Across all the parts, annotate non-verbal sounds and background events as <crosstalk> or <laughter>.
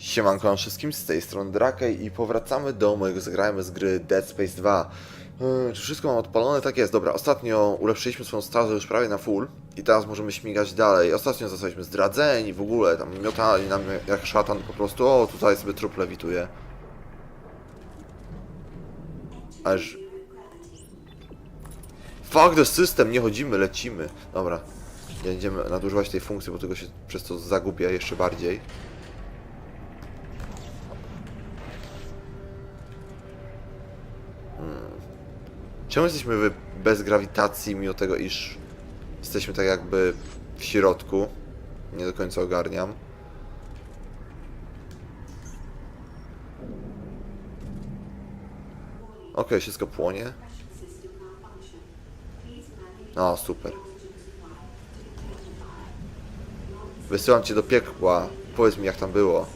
Siemanko wszystkim, z tej strony Drakej i powracamy do mojego zagrajmy z gry Dead Space 2. Yy, czy wszystko mam odpalone? Tak jest, dobra. Ostatnio ulepszyliśmy swoją stazę już prawie na full i teraz możemy śmigać dalej. Ostatnio zostaliśmy zdradzeni w ogóle, tam miotali nam jak szatan po prostu. O, tutaj sobie trup lewituje. Aż... Fuck the system, nie chodzimy, lecimy. Dobra, nie będziemy nadużywać tej funkcji, bo tego się przez to zagubię jeszcze bardziej. Czemu jesteśmy bez grawitacji, mimo tego, iż jesteśmy tak jakby w środku? Nie do końca ogarniam. Okej, wszystko płonie. O, super. Wysyłam cię do piekła. Powiedz mi, jak tam było.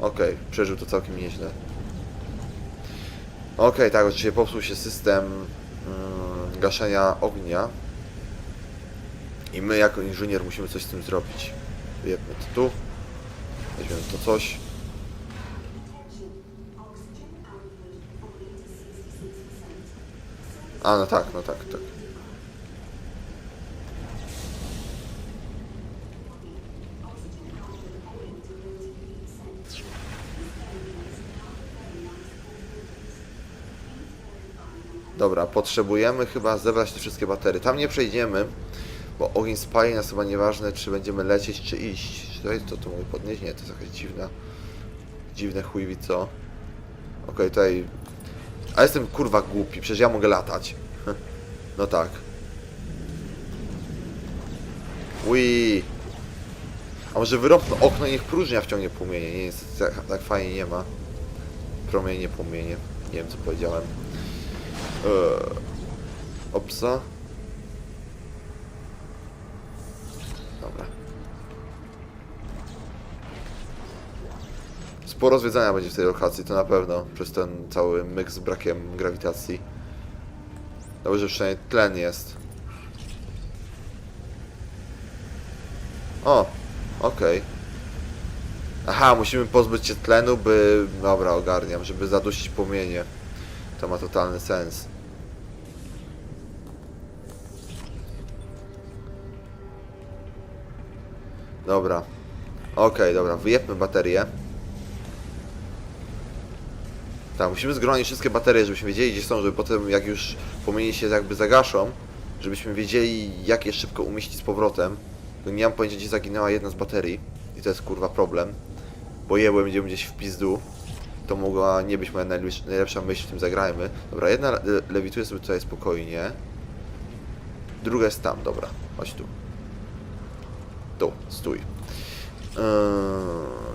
Okej, przeżył to całkiem nieźle. Okej, tak, oczywiście popsuł się system mm, gaszenia ognia. I my jako inżynier musimy coś z tym zrobić. Wyjebmy to tu. Weźmiemy to coś. A, no tak, no tak, tak. Dobra, potrzebujemy chyba zebrać te wszystkie baterie. Tam nie przejdziemy, bo ogień spali nas chyba nieważne, czy będziemy lecieć, czy iść. Czy to jest to, to mój podnieść? Nie, to jest jakaś dziwna, dziwne chujwi, co? Okej, tutaj... A jestem kurwa głupi, przecież ja mogę latać. <laughs> No tak. Ui. A może wyrąbmy okno i niech próżnia wciągnie płomienie. Nie, jest tak, tak fajnie nie ma. Promienie, płomienie. Nie wiem co powiedziałem. Eee, Opsa. Dobra. Sporo zwiedzania będzie w tej lokacji, to na pewno. Przez ten cały myk z brakiem grawitacji. Dobrze, że przynajmniej tlen jest. O, okej. Aha, musimy pozbyć się tlenu, by... Dobra, ogarniam, żeby zadusić płomienie. To ma totalny sens. Dobra. Okej, dobra, wyjebmy baterię. Tak, musimy zgromadzić wszystkie baterie, żebyśmy wiedzieli gdzie są, żeby potem jak już płomienie się jakby zagaszą, żebyśmy wiedzieli jak je szybko umieścić z powrotem. Bo nie mam pojęcia gdzie zaginęła jedna z baterii i to jest kurwa problem. Bo jebłem gdzie gdzieś w pizdu. To mogła nie być moja najlepsza, myśl w tym zagrajmy. Dobra, jedna le lewituje sobie tutaj spokojnie. Druga jest tam, dobra. Chodź tu. Tu, stój.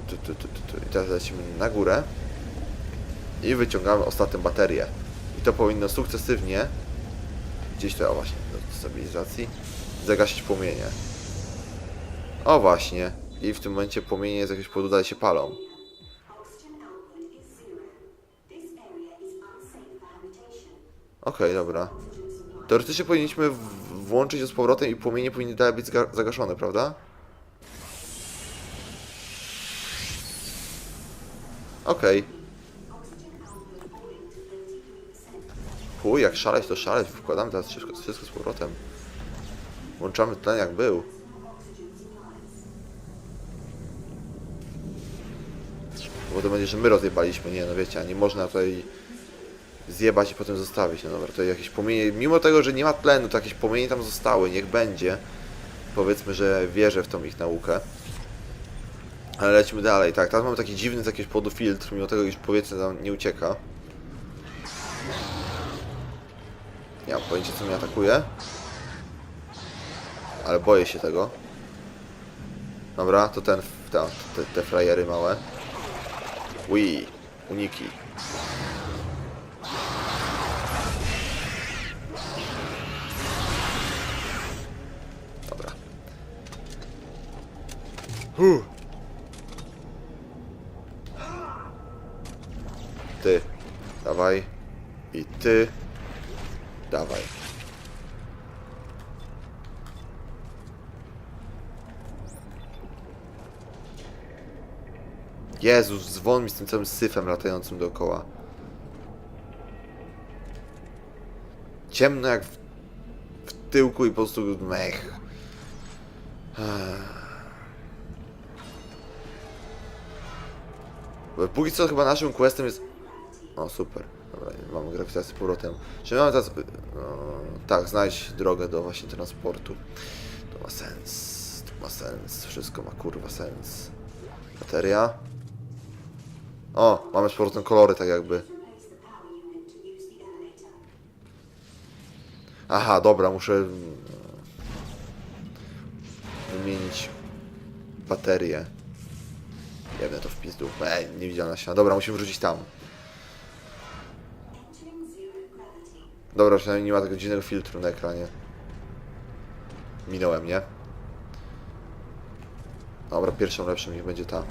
Tu, tu, tu, tu, tu. I teraz lecimy na górę. I wyciągamy ostatnią baterię. I to powinno sukcesywnie gdzieś to, o właśnie, do stabilizacji, zagasić płomienie. O właśnie. I w tym momencie płomienie z jakiegoś powodu dalej się palą. Okej, dobra. Teoretycznie powinniśmy włączyć to z powrotem i płomienie powinny dalej być zagaszone, prawda? Okej. Chuj, jak szaleć to szaleć, wkładamy teraz wszystko, wszystko z powrotem. Włączamy tlen jak był. Bo to będzie, że my rozjebaliśmy, nie no wiecie, a nie można tutaj zjebać i potem zostawić. No dobra, to jakieś płomienie, mimo tego, że nie ma tlenu, to jakieś płomienie tam zostały, niech będzie. Powiedzmy, że wierzę w tą ich naukę. Ale lecimy dalej, tak, teraz mamy taki dziwny z jakiegoś powodu filtr, mimo tego, iż powietrze nam nie ucieka. Nie mam pojęcia, co mnie atakuje. Ale boję się tego. Dobra, to ten, ta, te, te frajery małe. Ui, uniki. Huh. Ty, dawaj. I ty, dawaj. Jezus, dzwon mi z tym całym syfem latającym dookoła. Ciemno jak w, w tyłku i po prostu mech. Bo Póki co chyba naszym questem jest... O, super. Dobra, mamy grawitację z powrotem. Czy mamy teraz... No, tak, znaleźć drogę do właśnie transportu. To ma sens. To ma sens. Wszystko ma kurwa sens. Bateria. O, mamy z powrotem kolory tak jakby. Aha, dobra, muszę wymienić baterię. Jebnę to w pizdu. Ej, niewidzialna ściana. Dobra, musimy wrzucić tam. Dobra, przynajmniej nie ma tego dziwnego filtru na ekranie. Minąłem, nie? Dobra, pierwszą lepszą niech będzie ta.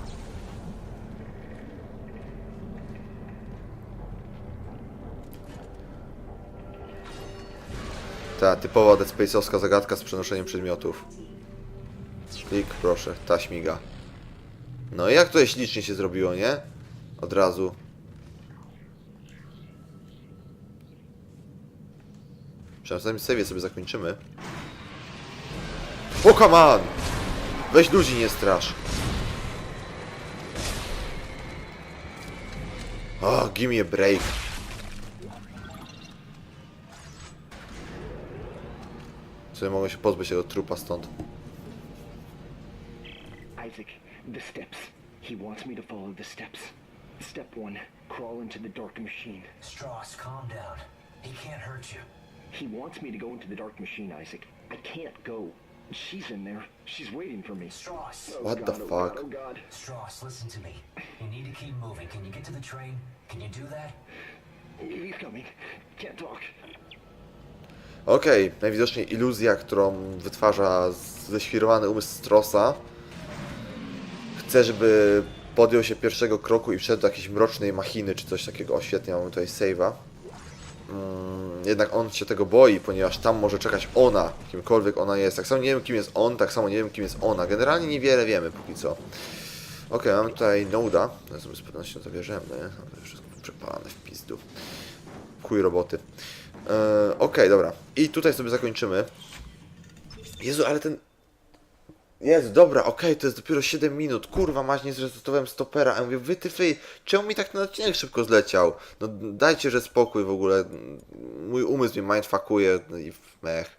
Ta typowa Dead Space'owska zagadka z przenoszeniem przedmiotów. Klik, proszę, ta śmiga. No i jak tutaj ślicznie się zrobiło, nie? Od razu. Przynajmniej save sobie zakończymy. On! Weź ludzi nie strasz. O, give me a break. Sobie mogę się pozbyć tego trupa stąd. Isaac, the steps. He wants me to follow the steps. Step one, crawl into the dark machine. Strauss, calm down. He can't hurt you. He wants me to go into the dark machine, Isaac. I can't go. She's in there. She's waiting for me. Strauss! Oh What the God, oh fuck? God, oh God. Strauss, listen to me. You need to keep moving. Can you get to the train? Can you do that? He's coming. Can't talk. Okej, najwidoczniej iluzja, którą wytwarza ześwirowany umysł Strosa. Chce, żeby podjął się pierwszego kroku i wszedł do jakiejś mrocznej machiny, czy coś takiego. O, świetnie, mamy tutaj save'a. Mm, jednak on się tego boi, ponieważ tam może czekać ona, kimkolwiek ona jest. Tak samo nie wiem, kim jest on, tak samo nie wiem, kim jest ona. Generalnie niewiele wiemy póki co. Okej, mamy tutaj Noda. No, sobie z pewnością to bierzemy. Wszystko przepalane w pizdu. Chuj roboty. E, Okej, dobra. I tutaj sobie zakończymy. Jezu, ale ten... Jezu, dobra, okej, to jest dopiero 7 minut. Kurwa, masz nie zrezygnowałem stopera. A ja mówię, wy ty fej, czemu mi tak ten odcinek szybko zleciał? No dajcie, że spokój w ogóle. Mój umysł mnie mindfuckuje no i mech.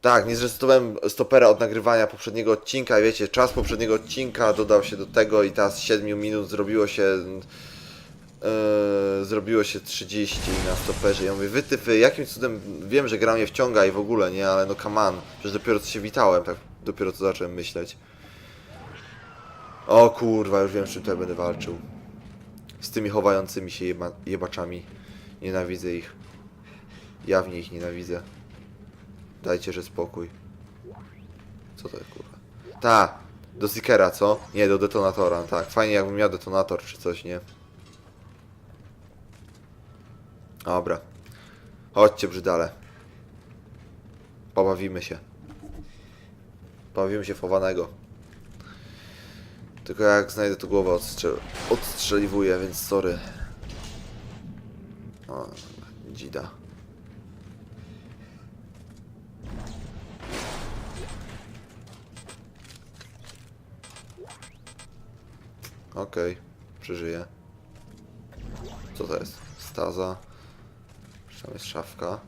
Tak, nie zrezygnowałem stopera od nagrywania poprzedniego odcinka. Wiecie, czas poprzedniego odcinka dodał się do tego i teraz z 7 minut zrobiło się... Yy, zrobiło się 30 na stoperze. Ja mówię, wytyfy, jakim cudem wiem, że gra mnie wciąga i w ogóle, nie, ale no come on, przecież dopiero co się witałem, tak dopiero co zacząłem myśleć. O kurwa, już wiem, z czym tutaj będę walczył. Z tymi chowającymi się jeba, jebaczami. Nienawidzę ich. Jawnie ich nienawidzę. Dajcie, że spokój. Co to jest kurwa? Ta, do Seekera, co? Nie, do detonatora, tak. Fajnie jakbym miał detonator czy coś, nie? Dobra. Chodźcie, brzydale. Pobawimy się. Pobawimy się w chowanego. Tylko jak znajdę tu głowę odstrzel odstrzeliwuję, więc sorry. O, dzida. Okej, przeżyję. Co to jest? Staza. Tam jest szafka.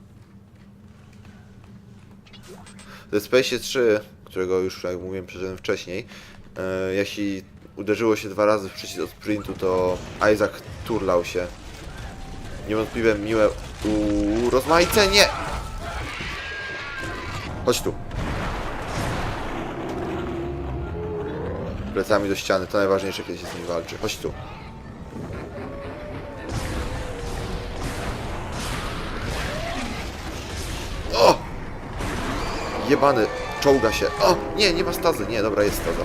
Dead Space 3, którego już jak mówiłem przeżyłem wcześniej, e, jeśli uderzyło się dwa razy w przycisk od sprintu, to Isaac turlał się. Niewątpliwie miłe urozmaicenie! Chodź tu. Plecami do ściany, to najważniejsze, kiedy się z nim walczy. Chodź tu. Jebany, czołga się. O, nie, nie ma stazy. Nie, dobra, jest staza.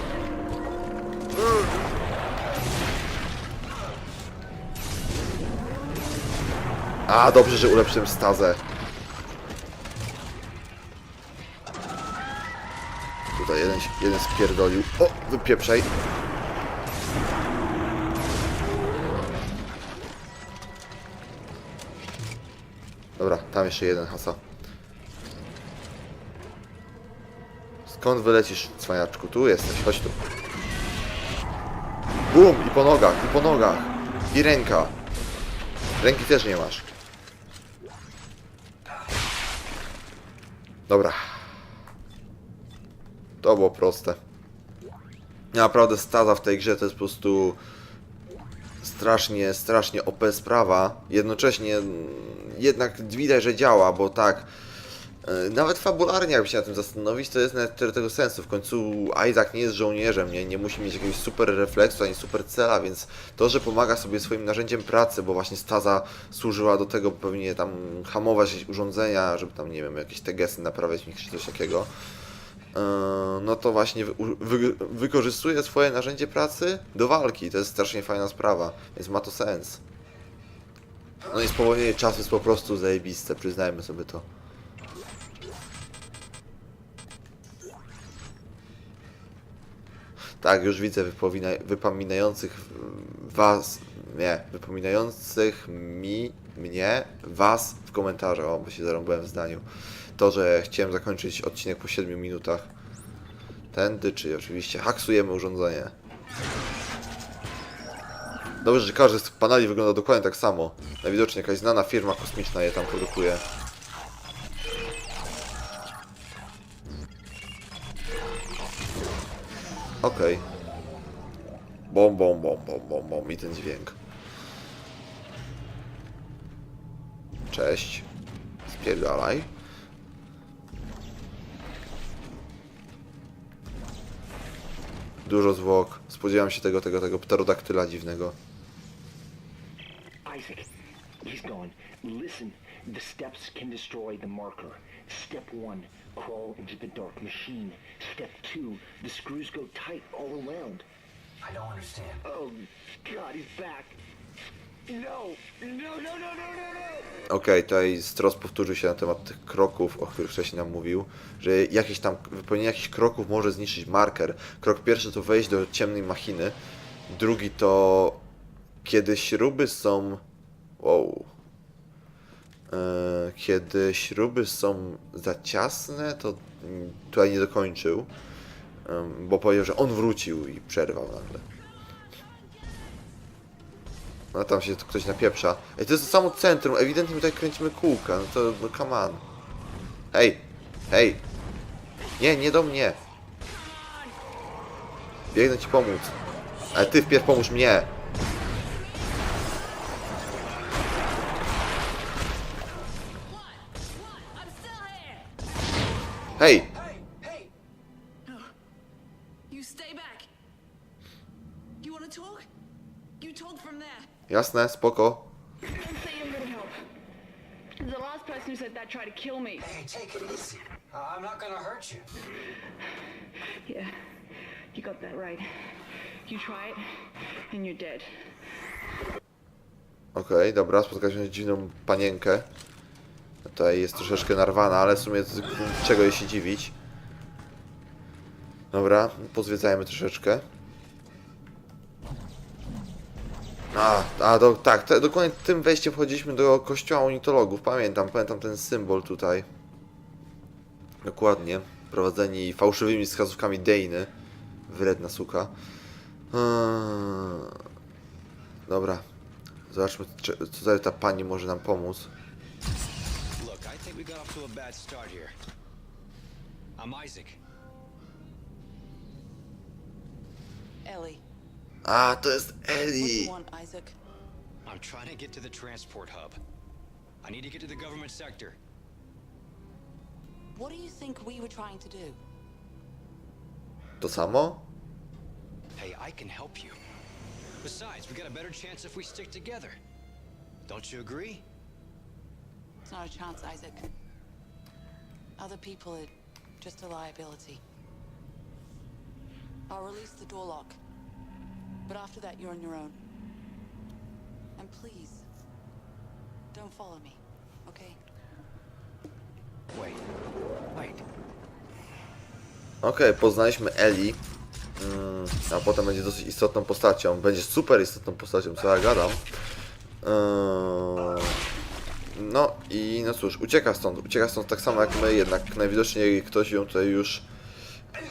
A, dobrze, że ulepszyłem stazę. Tutaj jeden, jeden spierdolił. O, wypieprzaj. Dobra, tam jeszcze jeden hasa. Skąd wylecisz, cwaniaczku? Tu jesteś, chodź tu. Bum! I po nogach, i po nogach. I ręka. Ręki też nie masz. Dobra. To było proste. Naprawdę staza w tej grze to jest po prostu strasznie, strasznie OP sprawa. Jednocześnie jednak widać, że działa, bo tak, nawet fabularnie jakby się na tym zastanowić, to jest nawet tego sensu. W końcu Isaac nie jest żołnierzem, nie, nie musi mieć jakiegoś super refleksu ani super cela, więc to, że pomaga sobie swoim narzędziem pracy, bo właśnie staza służyła do tego, by pewnie tam hamować urządzenia, żeby tam, nie wiem, jakieś TGS-y naprawiać nich czy coś takiego. Yy, no to właśnie wy, wy, wykorzystuje swoje narzędzie pracy do walki. To jest strasznie fajna sprawa, więc ma to sens. No i spowolnienie czasu jest po prostu zajebiste, przyznajmy sobie to. Tak, już widzę wypomina- wypominających was, nie, wypominających mi, mnie, was w komentarzach, o, bo się zarąbałem w zdaniu. To, że chciałem zakończyć odcinek po 7 minutach. Tędy, czy oczywiście haksujemy urządzenie. Dobrze, że każdy z paneli wygląda dokładnie tak samo. Najwidoczniej jakaś znana firma kosmiczna je tam produkuje. Okej. Bom, bom, bom, bom, bom, bom i ten dźwięk. Cześć. Spierdalaj. Dużo zwłok. Spodziewam się tego, tego, tego pterodaktyla dziwnego. Isaac, he's gone. Listen, the steps can destroy the marker. Step one, crawl into the dark machine. Step two, the screws go tight all around. I don't understand. Oh, God, he's back. No, no, no, no, no, no, no. Okej, tutaj Stross powtórzył się na temat tych kroków, o których wcześniej nam mówił, że jakieś tam, wypełnienie jakichś kroków może zniszczyć marker. Krok pierwszy to wejść do ciemnej machiny, drugi to kiedy śruby są... Wow. E, Kiedy śruby są za ciasne, to mm, tutaj nie dokończył, bo powiedział, że on wrócił i przerwał nagle. No tam się ktoś napieprza. Ej, to jest to samo centrum, ewidentnie my tutaj kręcimy kółka, no to, no come on. Hej, hej. Nie, nie do mnie. Biegnę ci pomóc. Ale ty wpierw pomóż mnie. There. jasne, spoko. Don't say you're gonna help. The last person who said that tried to kill me. Hey, take it easy. Uh, I'm not gonna hurt you. Yeah, you got that right. You try it, and you're dead. Okej, dobra, spotkaliśmy się z dziwną panienkę. Tutaj jest troszeczkę narwana, ale w sumie czego jej się dziwić. Dobra, pozwiedzajmy troszeczkę. A, a do, tak, te, dokładnie tym wejściem wchodziliśmy do kościoła unitologów. Pamiętam, pamiętam ten symbol tutaj. Dokładnie. Prowadzeni fałszywymi wskazówkami Dejny. Wredna suka. Eee, Dobra. Zobaczmy, czy, co ta pani może nam pomóc. To a bad start here. I'm Isaac. Ellie, A, to jest what do you want, Isaac? I'm trying to get to the transport hub. I need to get to the government sector. What do you think we were trying to do? To samo? Hey, I can help you. Besides, we got a better chance if we stick together. Don't you agree? It's not a chance, Isaac. Other people are just a liability. I'll release the door lock. But after that, you're on your own. And please, don't follow me, okay? Wait. Wait. Okej, poznaliśmy Eli. Mm, a potem będzie dosyć istotną postacią. Będzie super istotną postacią, co ja gadam. Eee, No i no cóż, ucieka stąd, ucieka stąd tak samo jak my, jednak najwidoczniej ktoś ją tutaj już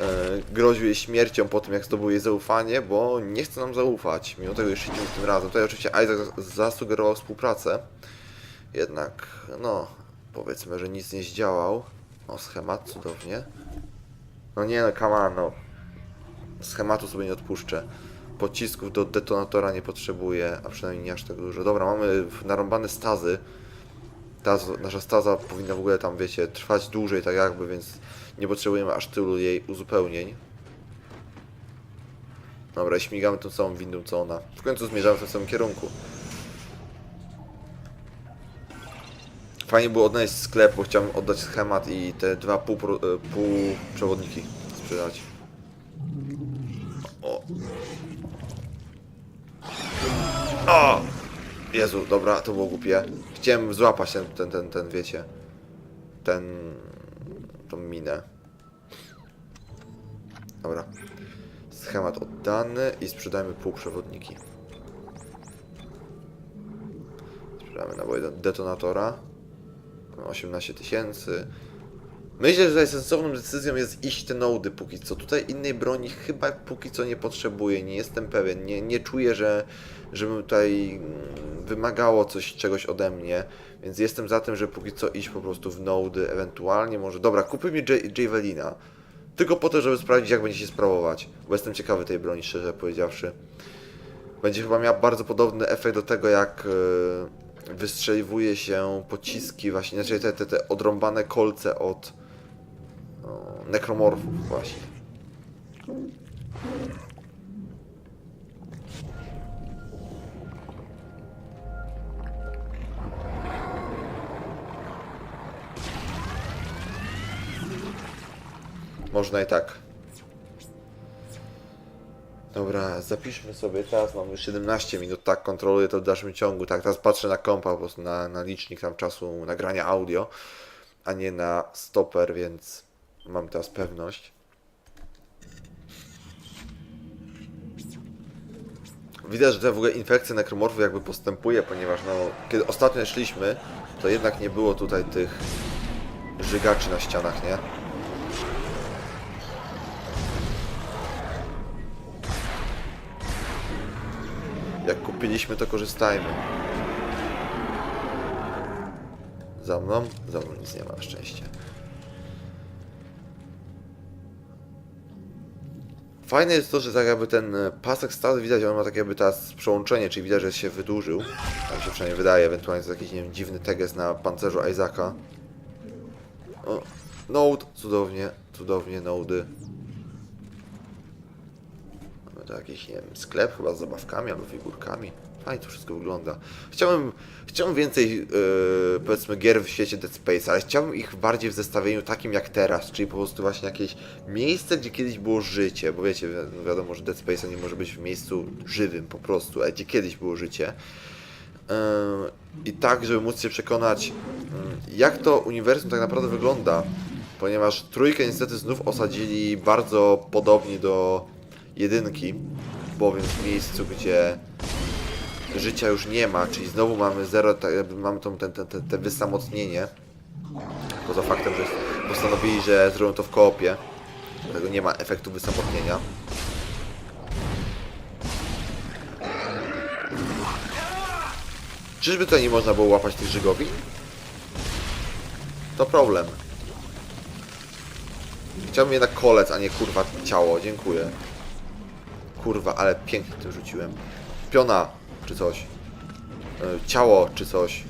e, groził jej śmiercią po tym jak zdobył jej zaufanie, bo nie chce nam zaufać, mimo tego już idziemy tym razem. Tutaj oczywiście Isaac zasugerował współpracę, jednak no powiedzmy, że nic nie zdziałał. O, schemat, cudownie. No nie no, come no. Schematu sobie nie odpuszczę. Pocisków do detonatora nie potrzebuję, a przynajmniej nie aż tak dużo. Dobra, mamy narąbane stazy. Ta, nasza staza powinna w ogóle tam, wiecie, trwać dłużej, tak jakby, więc nie potrzebujemy aż tylu jej uzupełnień. Dobra, śmigamy tą samą windą co ona. W końcu zmierzamy w tym samym kierunku. Fajnie było odnaleźć sklep, bo chciałem oddać schemat i te dwa pół, e, pół przewodniki sprzedać. O. O! Jezu, dobra, to było głupie. Chciałem złapać ten, ten, ten, ten wiecie. Ten... tą minę. Dobra. Schemat oddany i sprzedajmy półprzewodniki. Sprzedamy naboje do detonatora. 18 tysięcy. Myślę, że tutaj sensowną decyzją jest iść te nody póki co. Tutaj innej broni chyba póki co nie potrzebuję, nie jestem pewien. Nie, nie czuję, że żeby tutaj wymagało coś czegoś ode mnie, więc jestem za tym, że póki co iść po prostu w nody, ewentualnie może. Dobra, kupujmy J- Javelina. Tylko po to, żeby sprawdzić, jak będzie się sprawować. Bo jestem ciekawy tej broni, szczerze powiedziawszy. Będzie chyba miała bardzo podobny efekt do tego, jak e, wystrzeliwuje się pociski, właśnie, znaczy te, te, te odrąbane kolce od o, nekromorfów, właśnie. Można i tak. Dobra, zapiszmy sobie teraz, mamy już 17 minut, tak, kontroluję to w dalszym ciągu, tak, teraz patrzę na kompa, po prostu na, na licznik tam czasu nagrania audio, a nie na stoper, więc mam teraz pewność. Widać, że w ogóle infekcja nekromorfów jakby postępuje, ponieważ no, kiedy ostatnio szliśmy, to jednak nie było tutaj tych żygaczy na ścianach, nie? Kupiliśmy, to korzystajmy. Za mną? Za mną nic nie ma, szczęście. Fajne jest to, że tak jakby ten e, pasek stały widać, on ma tak jakby teraz przełączenie, czyli widać, że się wydłużył. Tak się przynajmniej wydaje, ewentualnie to jakiś, nie wiem, dziwny teges na pancerzu Isaaca. O, node, cudownie, cudownie, nody. To jakiś, nie wiem, sklep chyba z zabawkami albo figurkami. Fajnie to wszystko wygląda. Chciałbym, chciałbym więcej, yy, powiedzmy, gier w świecie Dead Space, ale chciałbym ich bardziej w zestawieniu takim jak teraz, czyli po prostu właśnie jakieś miejsce, gdzie kiedyś było życie, bo wiecie, wi- wiadomo, że Dead Space nie może być w miejscu żywym po prostu, ale gdzie kiedyś było życie. Yy, I tak, żeby móc się przekonać, yy, jak to uniwersum tak naprawdę wygląda, ponieważ trójkę niestety znów osadzili bardzo podobnie do jedynki, bowiem w miejscu, gdzie życia już nie ma, czyli znowu mamy zero, tak mamy tą, ten, ten, ten, te wysamotnienie, poza faktem, że postanowili, że zrobią to w koopie, dlatego nie ma efektu wysamotnienia. Czyżby tutaj nie można było łapać tych żygowi? To problem. Chciałbym jednak kolec, a nie kurwa ciało. Dziękuję. Kurwa, ale pięknie tym rzuciłem. Piona, czy coś. E, Ciało, czy coś.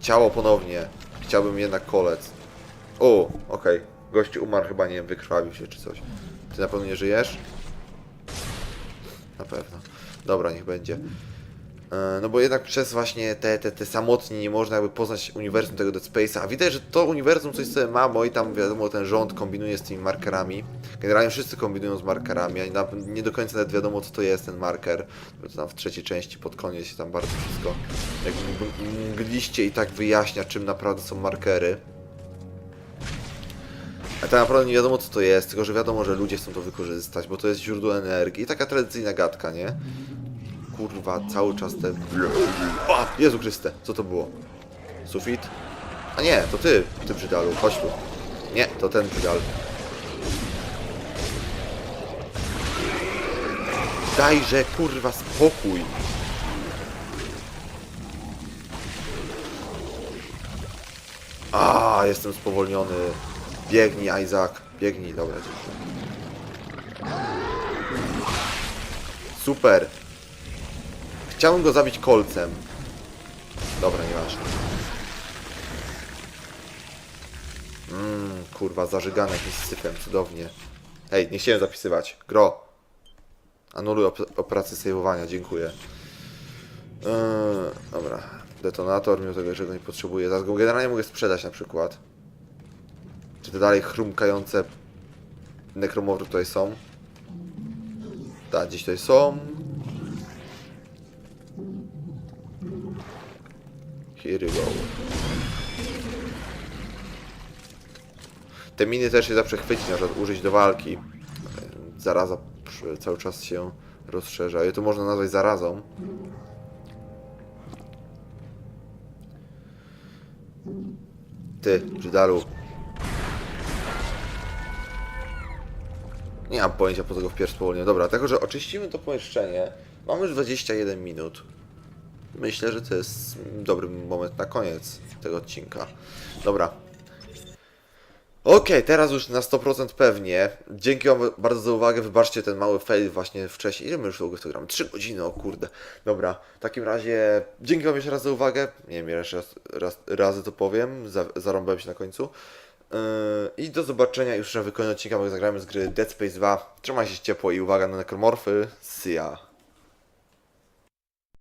Ciało ponownie. Chciałbym jednak kolec. O, okej. Gościu umarł chyba, nie wiem, wykrwawił się, czy coś. Ty na pewno nie żyjesz? Na pewno. Dobra, niech będzie. E, No bo jednak przez właśnie te, te, te samotni nie można jakby poznać uniwersum tego Dead Space'a, a widać, że to uniwersum coś sobie ma, bo i tam wiadomo ten rząd kombinuje z tymi markerami. Generalnie wszyscy kombinują z markerami, a nie do końca nawet wiadomo co to jest ten marker, bo to tam w trzeciej części pod koniec się tam bardzo wszystko jakby mg- mgliście i tak wyjaśnia czym naprawdę są markery. A tak naprawdę nie wiadomo co to jest, tylko że wiadomo, że ludzie chcą to wykorzystać, bo to jest źródło energii i taka tradycyjna gadka, nie? Kurwa, cały czas te... O! Jezu Chryste, co to było? Sufit? A nie, to ty, ty brzydalu, chodź tu. Nie, to ten brzydal. Dajże kurwa spokój. A, jestem spowolniony. Biegnij, Isaac. Biegnij, dobra. Super. Chciałem go zabić kolcem. Dobra, nieważne. Mmm, kurwa, zażygane jakimś syfem, cudownie. Hej, nie chciałem zapisywać. Gro. Anuluj op operację saveowania, dziękuję. Eee, dobra. Detonator, mimo tego, że go nie potrzebuję. Zaraz go generalnie mogę sprzedać na przykład. Czy te dalej chrumkające nekromory tutaj są? Tak, gdzieś tutaj są. Here we. Te miny też się zawsze chwycić, na przykład użyć do walki. Zaraza cały czas się rozszerza. Je to można nazwać zarazą. Ty, Brzydalu. Nie mam pojęcia po co go wpierw spowolniłem. Dobra, tylko że oczyścimy to pomieszczenie. Mamy już 21 minut. Myślę, że to jest dobry moment na koniec tego odcinka. Dobra. Okej, teraz już na 100% pewnie. Dzięki Wam bardzo za uwagę. Wybaczcie ten mały fail właśnie wcześniej. Ile my już długo w to gramy? 3 godziny, o kurde. Dobra, w takim razie dzięki Wam jeszcze raz za uwagę. Nie wiem, jeszcze raz, raz, razy to powiem. Za, zarąbałem się na końcu. Yy, I do zobaczenia już na wykonaniu odcinka, bo zagramy z gry Dead Space 2. Trzymaj się ciepło i uwaga na nekromorfy. See ya.